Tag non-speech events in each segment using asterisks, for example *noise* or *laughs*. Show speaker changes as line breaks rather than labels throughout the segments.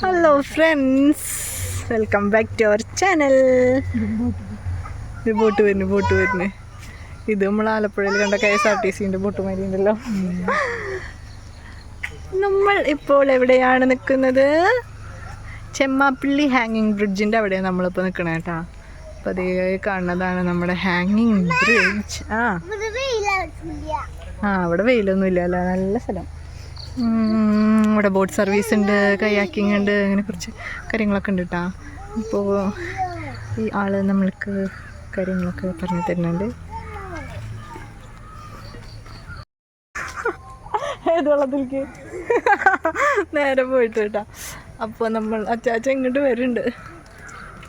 Hello friends welcome back to our channel boat വരുന്നു boat വരുന്നു. ഇത് നമ്മൾ ആലപ്പുഴയിൽ കണ്ട കെ എസ് ആർ ടി സിന്റെ ബോട്ട് മരിയുണ്ടല്ലോ നമ്മൾ ഇപ്പോൾ എവിടെയാണ് നിൽക്കുന്നത്? ചെമ്മാപ്പിള്ളി ഹാങ്ങിങ് ബ്രിഡ്ജിന്റെ അവിടെയാണ് നമ്മളിപ്പോൾ നിൽക്കണേ കേട്ടോ. അപ്പോൾ അതേ കാണുന്നതാണ് നമ്മുടെ ഹാങ്ങിങ് ബ്രിഡ്ജ് ആ. ആ അവിടെ വെയിലൊന്നും ഇല്ലല്ലോ നല്ല സ്ഥലം. അവിടെ ഇവിടെ ബോട്ട് സർവീസ് ഉണ്ട് കയാക്കിംഗ് ഉണ്ട് അങ്ങനെ കുറച്ച് കാര്യങ്ങളൊക്കെ ഉണ്ട് കേട്ടോ അപ്പോൾ ഈ ആൾ നമ്മൾക്ക് കാര്യങ്ങളൊക്കെ പറഞ്ഞു തരുന്നുണ്ട്. ഏത് വെള്ളത്തിലേക്ക് നേരെ പോയിട്ട് കേട്ടോ. അപ്പോൾ നമ്മൾ അച്ചാച്ച ഇങ്ങോട്ട് വരുന്നുണ്ട്.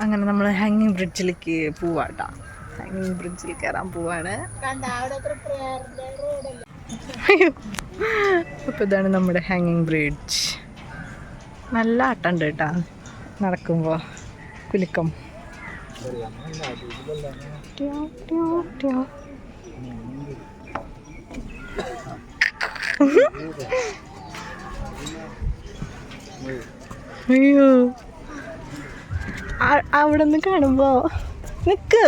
അങ്ങനെ നമ്മൾ ഹാങ്ങിങ് ബ്രിഡ്ജിലേക്ക് പോവാട്ടോ ഹാങ്ങിങ് ബ്രിഡ്ജിൽ കയറാൻ പോവാണ്. അയ്യോ അപ്പോൾ ഇതാണ് നമ്മുടെ ഹാങ്ങിങ് ബ്രിഡ്ജ് നല്ല ആട്ടമുണ്ട് കേട്ടോ. നടക്കുമ്പോൾ കുലുക്കം. അയ്യോ. അവിടെ നിന്ന് കാണുമ്പോ നിക്ക്.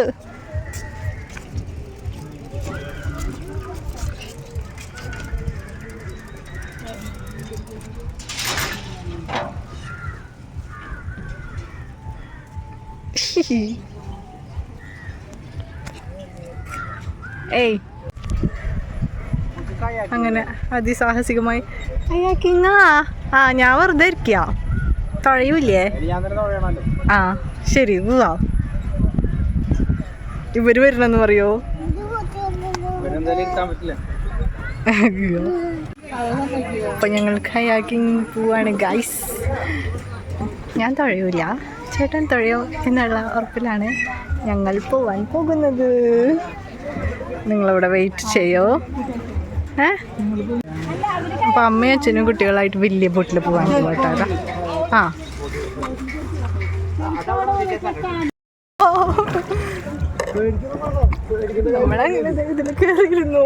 ഏയ് അങ്ങനെ അതിസാഹസികമായി. അയ്യാക്കിങ്ങാ ആ ഞാൻ വെറുതെ ഇരിക്കുക തുഴയൂലേ ആ ശരി ഇതാ ഇവർ വരണമെന്ന് പറയോ? അപ്പൊ ഞങ്ങൾ കയാക്കിങ് പോവാണ് ഗൈസ് ഞാൻ തുഴയൂല ചേട്ടൻ തുഴയോ എന്നുള്ള ഉറപ്പിലാണ് ഞങ്ങൾ പോവാൻ പോകുന്നത്. നിങ്ങളിവിടെ വെയിറ്റ് ചെയ്യോ? ഏ? അപ്പം അമ്മയും അച്ഛനും കുട്ടികളായിട്ട് വലിയ ബോട്ടിൽ പോവാൻ പോകട്ടോ ആ. നമ്മളെ നമ്മളങ്ങനെ കയറിയിരുന്നു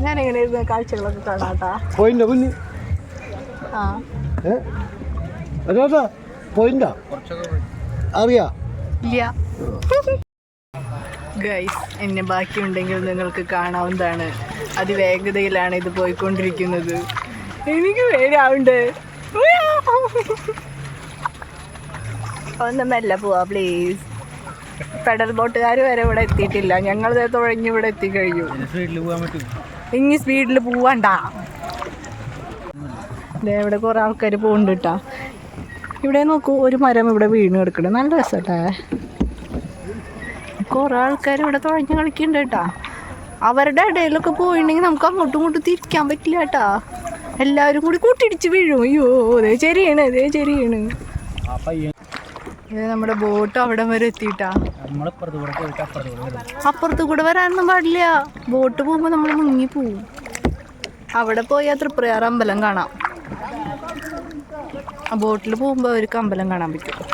ഞാൻ എങ്ങനെ ഇരുന്ന് കാഴ്ചകളൊക്കെ കാണാട്ടാ.
പോയിന്റ് കുഞ്ഞ്?
ആ.
ഏ? അതാ പോയിന്റാ അറിയാ?
ഇല്ല. ഗൈസ് എന്നെ ബാക്കിയുണ്ടെങ്കിൽ നിങ്ങൾക്ക് കാണാവുന്നതാണ്. അതിവേഗതയിലാണ് ഇത് പോയിക്കൊണ്ടിരിക്കുന്നത്. എനിക്ക് പേരാവുണ്ട് ഒന്ന് മെല്ലെ പോവാ പ്ലീസ് പെഡൽ ബോട്ടുകാർ വരെ ഇവിടെ എത്തിയിട്ടില്ല. ഞങ്ങൾ തുഴഞ്ഞ് ഇവിടെ എത്തിക്കഴിഞ്ഞു.
സ്പീഡിൽ പോകാൻ പറ്റും.
ഇനി സ്പീഡിൽ പോവണ്ട. ഇവിടെ കുറേ ആൾക്കാർ പോകുന്നുണ്ട് ഇവിടെ നോക്കൂ ഒരു മരം ഇവിടെ വീണ് കിടക്കണം നല്ല രസട്ടേ. കുറേ ആൾക്കാർ ഇവിടെ തുഴഞ്ഞ് കളിക്കുന്നുണ്ട് കേട്ടാ അവരുടെ ഇടയിലൊക്കെ പോയിട്ടുണ്ടെങ്കിൽ നമുക്ക് അങ്ങോട്ടും ഇങ്ങോട്ടും തിരിക്കാൻ പറ്റില്ല കേട്ടാ എല്ലാവരും കൂടി കൂട്ടിടിച്ച് വീഴും. അയ്യോ അതേ ചെരിയാണ് അതേ
പയ്യൻ
ഇത് നമ്മുടെ ബോട്ട് അവിടെ വരെ എത്തിയിട്ടാ.
കൂടെ അപ്പുറത്ത്
വരാനൊന്നും പാടില്ല. ബോട്ട് പോകുമ്പോൾ നമ്മൾ മുങ്ങി പോവും. അവിടെ പോയാൽ തൃപ്രയാർ അമ്പലം കാണാം. ബോട്ടിൽ പോകുമ്പോൾ അവർക്ക് അമ്പലം കാണാൻ പറ്റും.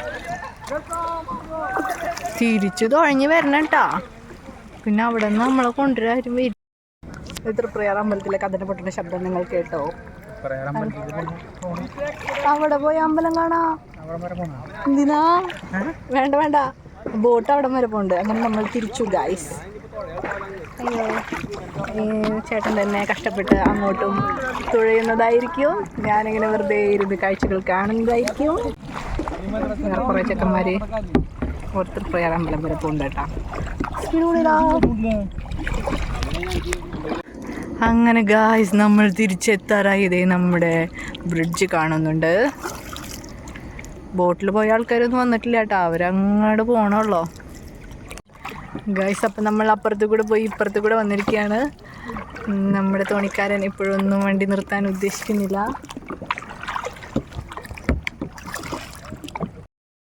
തിരിച്ചു തുഴഞ്ഞ് വരണം കേട്ടാ പിന്നെ അവിടെ നിന്ന് നമ്മളെ കൊണ്ടുവരാരും വരും തൃപ്രയാർ അമ്പലത്തിലെ കഥന പൊട്ടുന്ന ശബ്ദം നിങ്ങൾ കേട്ടോ. അവിടെ പോയി അമ്പലം കാണാം. എന്തിനാ? വേണ്ട വേണ്ട. ബോട്ട് അവിടെ വരെ പോണ്ട് അങ്ങനെ നമ്മൾ തിരിച്ചു ഗൈസ് അയ്യോ ഈ ചേട്ടൻ തന്നെ കഷ്ടപ്പെട്ട് അങ്ങോട്ടും തുഴയുന്നതായിരിക്കും. ഞാനിങ്ങനെ വെറുതെ ഇരുന്ന് കാഴ്ചകൾ കാണുന്നതായിരിക്കും. വേറെ കുറേ ചെക്കന്മാർ ഓരോരുത്തർ പ്രയാർ അമ്പലം വരെ പോകുന്നുണ്ട് കേട്ടോ. അങ്ങനെ ഗായ്സ് നമ്മൾ തിരിച്ചെത്താറായി. ഇതേ നമ്മുടെ ബ്രിഡ്ജ് കാണുന്നുണ്ട്. ബോട്ടിൽ പോയ ആൾക്കാരൊന്നും വന്നിട്ടില്ല കേട്ടോ. അവരങ്ങോട്ട് പോകണമല്ലോ ഗൈസ് അപ്പം നമ്മൾ അപ്പുറത്ത് കൂടെ പോയി ഇപ്പുറത്ത് കൂടെ വന്നിരിക്കുകയാണ് നമ്മുടെ തോണിക്കാരൻ ഇപ്പോഴൊന്നും വണ്ടി നിർത്താൻ ഉദ്ദേശിക്കുന്നില്ല.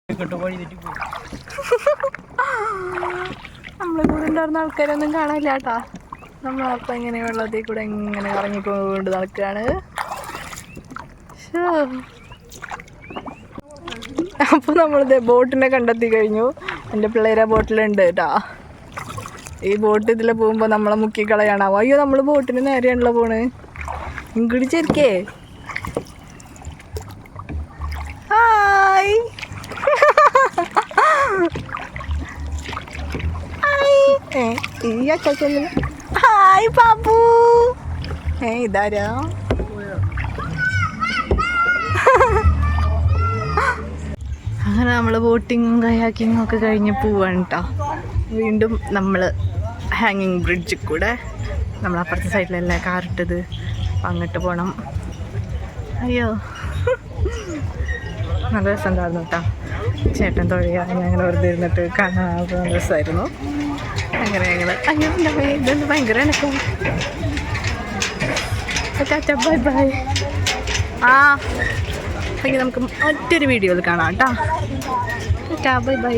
*laughs* നമ്മളെ കൂടെ ഉണ്ടായിരുന്ന ആൾക്കാരൊന്നും കാണാനില്ല കേട്ടാ. നമ്മളപ്പം ഇങ്ങനെ വെള്ളത്തിൽ കൂടെ ഇങ്ങനെ ഇറങ്ങിക്കൊണ്ട് നടക്കുകയാണ്. അപ്പോൾ നമ്മളിത് ബോട്ടിനെ കണ്ടെത്തി കഴിഞ്ഞു. എന്റെ പിള്ളേരെ ബോട്ടിലുണ്ട് കേട്ടാ ഈ ബോട്ട് ഇതിൽ പോകുമ്പോൾ നമ്മളെ മുക്കി കളയാണാവോ അയ്യോ നമ്മൾ ബോട്ടിന് നേരെയാണല്ലോ പോണ്. ഇങ്ങോട്ട് ഹായ്. ഈ അച്ചാച്ചല്ലേ ഹായ് ബാബു ഏ ഇതാരാ? അങ്ങനെ നമ്മൾ ബോട്ടിങ്ങും കയാക്കിങ്ങും ഒക്കെ കഴിഞ്ഞ് പോവാണ് കേട്ടോ വീണ്ടും നമ്മൾ ഹാങ്ങിങ് ബ്രിഡ്ജിൽ കൂടെ നമ്മൾ അപ്പുറത്തെ സൈഡിലല്ലേ കാറിട്ടത് അപ്പം അങ്ങോട്ട് പോകണം അയ്യോ. നല്ല രസമുണ്ടായിരുന്നു കേട്ടോ ചേട്ടൻ തൊഴിയാ ഞങ്ങൾ വെറുതെ ഇരുന്നിട്ട് കാണാൻ നല്ല രസമായിരുന്നു അങ്ങനെ ഞങ്ങൾ അങ്ങനെ ഇതൊന്ന് ഭയങ്കര എനക്കും? ബൈ ബൈ ആ. അല്ലെങ്കിൽ നമുക്ക് മറ്റൊരു വീഡിയോയിൽ കാണാം കേട്ടോ. Bye bye.